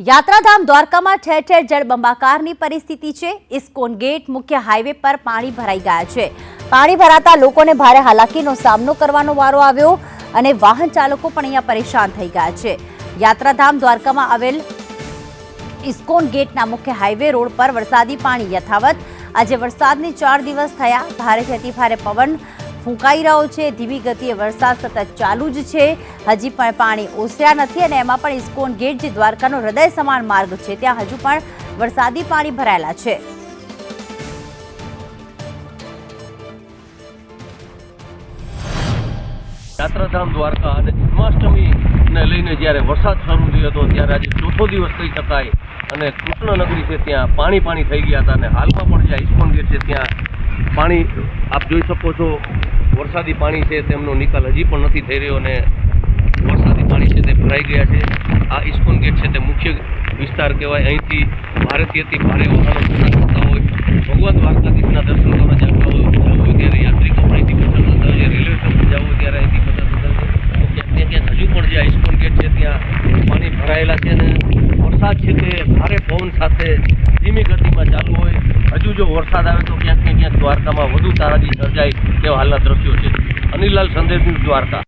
યાત્રાધામ દ્વારકામાં ઠેર ઠેર જળબંબાકારની પરિસ્થિતિ છે. ઇસ્કોન ગેટ મુખ્ય હાઈવે પર પાણી ભરાઈ ગયા છે. પાણી ભરાતા લોકોને ભારે હાલાકીનો સામનો કરવાનો વારો આવ્યો અને વાહન ચાલકો પણ અહીંયા પરેશાન થઈ ગયા છે. યાત્રાધામ દ્વારકામાં આવેલ ઇસ્કોન ગેટના મુખ્ય હાઈવે રોડ પર વરસાદી પાણી યથાવત. આજે વરસાદની ચાર દિવસ થયા. ભારેથી અતિ ભારે પવન ફૂંકાઈ રહ્યો છે. ધીમી ગતિએ વરસાદ સતત ચાલુ જ છે. હજી પણ પાણી ઓસર્યા નથી અને એમાં પણ ઇસ્કોન ગેટ જે દ્વારકાનો હૃદય સમાન માર્ગ છે. ત્યાં હજુ પણ વરસાદી પાણી ભરાયેલા છે. યાત્રાધામ દ્વારકા અને જન્માષ્ટમીને લઈને જ્યારે વરસાદ શરૂ થયો હતો, ત્યારે આજે ચોથો દિવસ કહી શકાય અને કૃષ્ણનગરી છે ત્યાં પાણી પાણી થઈ ગયા હતા અને હાલમાં પણ જે ઇસ્કોન ગેટ છે, ત્યાં પાણી આપ જોઈ શકો છો. વરસાદી પાણી છે, તેમનો નિકાલ હજી પણ નથી થઈ રહ્યો અને વરસાદી પાણી છે તે ભરાઈ ગયા છે. આ ઇસ્કોન ગેટ છે તે મુખ્ય વિસ્તાર કહેવાય. અહીંથી ભારતીયથી ભારે વાહનો પસાર થતા હોય. ભગવાન દ્વારકાધીશના દર્શન કરવા જતા હોય જવું હોય, ત્યારે યાત્રિકો અહીંથી પસાર થતા હોય. રેલવે સ્ટેશન જવું ત્યારે અહીંથી પસાર થતા હોય. તો ક્યાંક ક્યાંક હજુ પણ જે ઇસ્કોન ગેટ છે, ત્યાં પાણી ભરાયેલા છે અને વરસાદ છે તે ભારે પવન સાથે ધીમી ગતિમાં ચાલુ હોય. હજુ જો વરસાદ આવે તો ક્યાંક ને ક્યાંક દ્વારકામાં વધુ તારાજી સર્જાય. તેવા હાલના દ્રશ્યો છે. અનિલાલ સંદેશ દ્વારકા.